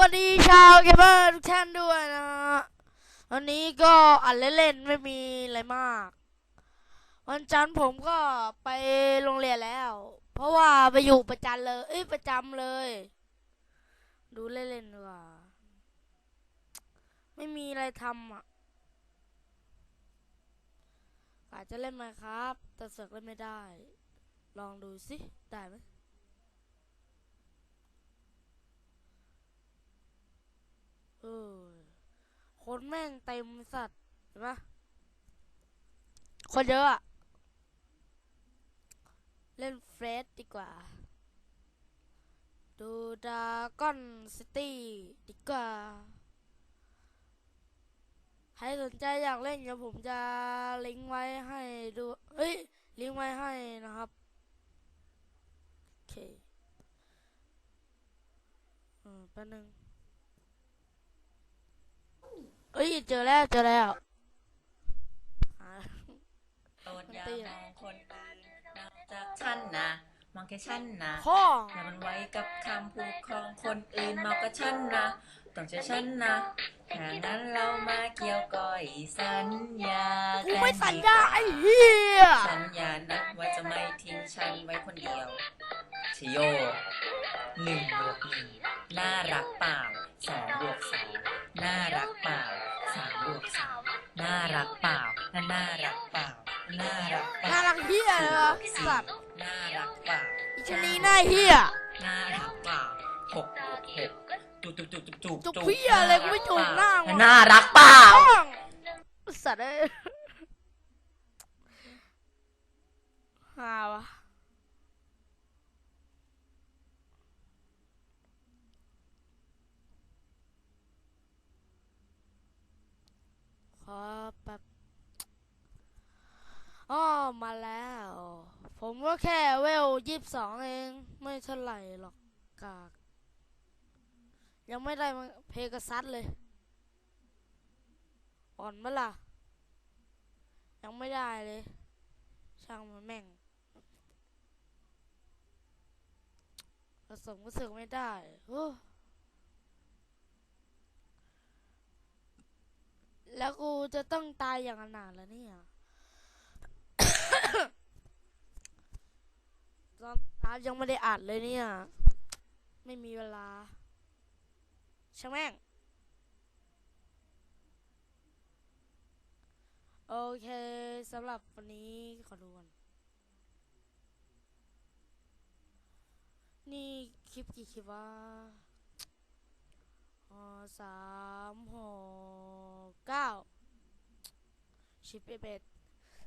วัสดีชาวเกมเมอร์ทุกท่านด้วยนะวันนี้ก็อัดเล่นๆไม่มีอะไรมาก วันจันทร์ผมก็ไปโรงเรียนแล้ว เพราะว่าไปอยู่ประจันเลย เอ้ยประจำเลย ดูเล่นๆดีกว่า ไม่มีอะไรทำอะอาจจะเล่นไหมครับ แต่เสือกเล่นไม่ได้ ลองดูสิได้ไหม เออ คนแม่งเต็มสัตว์เห็นปะคนเยอะอะเล่นเฟรดดีกว่า ดูดาก้อนซิตี้ดีกว่า ใครสนใจอยากเล่นเดี๋ยวผมจะลิงก์ไว้ให้ดูเฮ้ย ลิงก์ไว้ให้นะครับ โอเคเออแป๊บนึง เอ้ยเจอแล้วเจอแล้วอ่าโปรดอย่ามองคนอื่นนอกจากฉันนะมองแค่ฉันนะพ่ออย่ามันไว้กับคำพูดของคนอื่นมองกับฉันนะต้องใช้ฉันนะถ้างั้นเรามาเกี่ยวก้อยสัญญากูกันไม่สัญญาไอ้เหี้ย สัญญานะว่าจะไม่ทิ้งฉันไว้คนเดียว ชโยหนึ่งบวกหนึ่งน่ารักเปล่าสองบวกสองน่ารักเปล่าสามบวกสามน่ารักเปล่าน่ารักเปล่าน่ารักเปล่าน่ารักเหี้ยเลยวะสัตว์น่ารักเปล่าอีชะนีหน้าเหี้ยน่ารักเปล่าหกบวกหกจุกจุกจุกจุกจุกจุกเหี้ยอะไรกูไม่จุกหน้ามึงน่ารักเปล่าป้องสัตว์เอ้ยหาวะ ขอแป๊บอ๋อมาแล้ว ผมก็แค่เวลยี่สิบสองเอง ไม่เท่าไหร่หรอกกาก ยังไม่ได้เพกาซัสเลย อ่อนเมื่อล่ะ ยังไม่ได้เลย ช่างมันแม่งผสมก็สึกไม่ได้โอ้ แล้วกูจะต้องตายอย่างอนาถแล้วเนี่ยตอนตายังไม่ได้อัดเลยเนี่ย ไม่มีเวลาช่างแม่ง โอเคสำหรับวันนี้ขอดูก่อนนี่คลิปกี่คลิปวะ สามหกเก้าสิบเอ็ด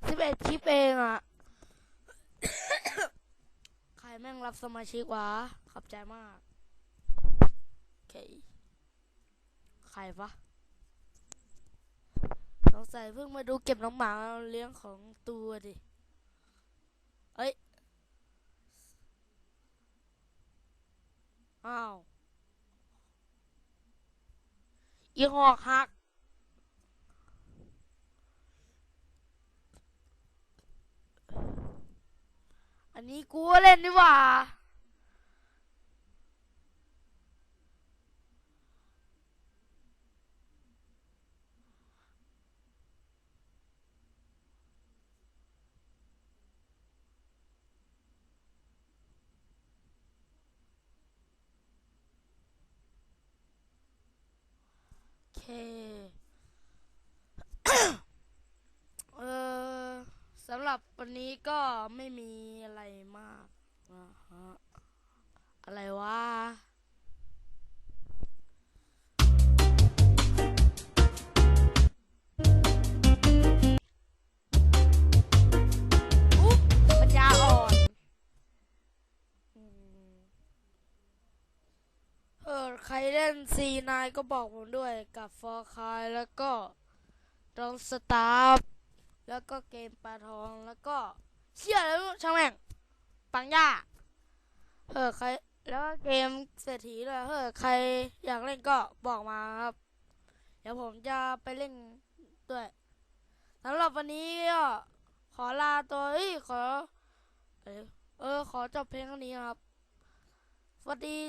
สิบเอ็ดคลิปเองอะ ใครแม่งรับสมาชิกวะขอบใจมากโอเคใครวะสงสัยเพิ่งมาดูเก็บน้องหมาเลี้ยงของตัวดิ เอ้ย อ้าว อีหอกหักอันนี้กูเล่นดีกว่า เคเออสำหรับวันนี้ก็ไม่มีอะไรมากนะฮะอะไรวะ นซีนายก็บอกผมด้วยกับฟอร์คายแล้วก็ดองสตาร์แล้วก็เกมปลาทองแล้วก็เชี่ยแล้วช่างแม่งปังย่าเออใครแล้วก็เกมเศรษฐีด้วยเออใครอยากเล่นก็บอกมาครับ เดี๋ยวผมจะไปเล่นด้วยสำหรับวันนี้ก็ขอลาตัวเอ้ยขอเอ้ยเออขอจบเพลงเท่านี้ครับสวัสดี